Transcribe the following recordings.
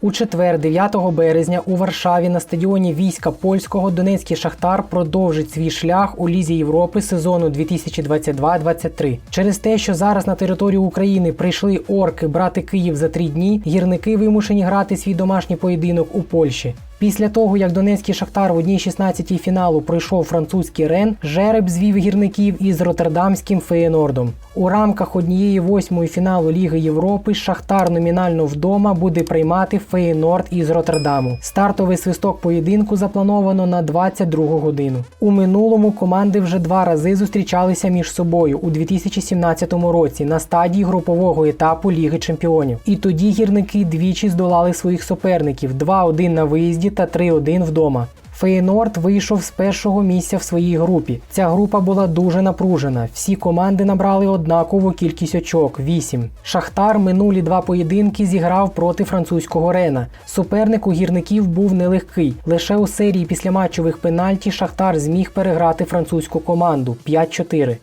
У четвер, 9 березня, у Варшаві на стадіоні війська польського Донецький Шахтар продовжить свій шлях у Лізі Європи сезону 2022-23. Через те, що зараз на територію України прийшли орки брати Київ за три дні, гірники вимушені грати свій домашній поєдинок у Польщі. Після того, як Донецький Шахтар в одній 16 фіналу пройшов французький Рен, жереб звів гірників із роттердамським Феєнордом. У рамках однієї восьмої фіналу Ліги Європи Шахтар номінально вдома буде приймати Феєнорд із Роттердаму. Стартовий свисток поєдинку заплановано на 22 годину. У минулому команди вже два рази зустрічалися між собою у 2017 році на стадії групового етапу Ліги Чемпіонів. І тоді гірники двічі здолали своїх суперників 2-1 на виїзді та 3-1 вдома. Фейнорд вийшов з першого місця в своїй групі. Ця група була дуже напружена. Всі команди набрали однакову кількість очок 8. Шахтар минулі два поєдинки зіграв проти французького Рена. Суперник у гірників був нелегкий. Лише у серії післяматчових пенальті Шахтар зміг переграти французьку команду 5-4.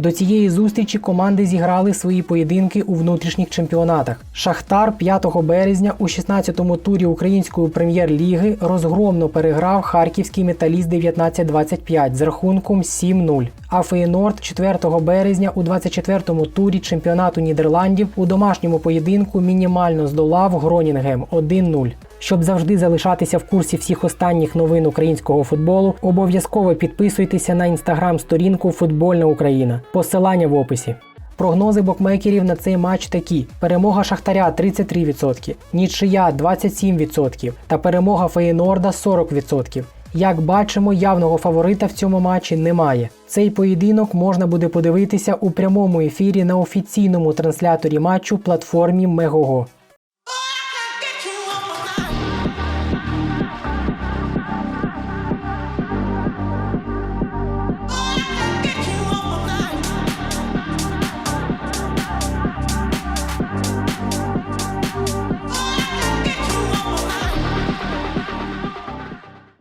До цієї зустрічі команди зіграли свої поєдинки у внутрішніх чемпіонатах. Шахтар 5 березня у 16-му турі української прем'єр-ліги розгромно переграв харківський металіст 1925 з рахунком 7-0. А Фейнорд 4 березня у 24-му турі чемпіонату Нідерландів у домашньому поєдинку мінімально здолав Гронінгем 1-0. Щоб завжди залишатися в курсі всіх останніх новин українського футболу, обов'язково підписуйтеся на інстаграм-сторінку Футбольна Україна. Посилання в описі. Прогнози букмекерів на цей матч такі: перемога Шахтаря 33%, нічия 27% та перемога Феєнорда 40%. Як бачимо, явного фаворита в цьому матчі немає. Цей поєдинок можна буде подивитися у прямому ефірі на офіційному трансляторі матчу платформі Мегого.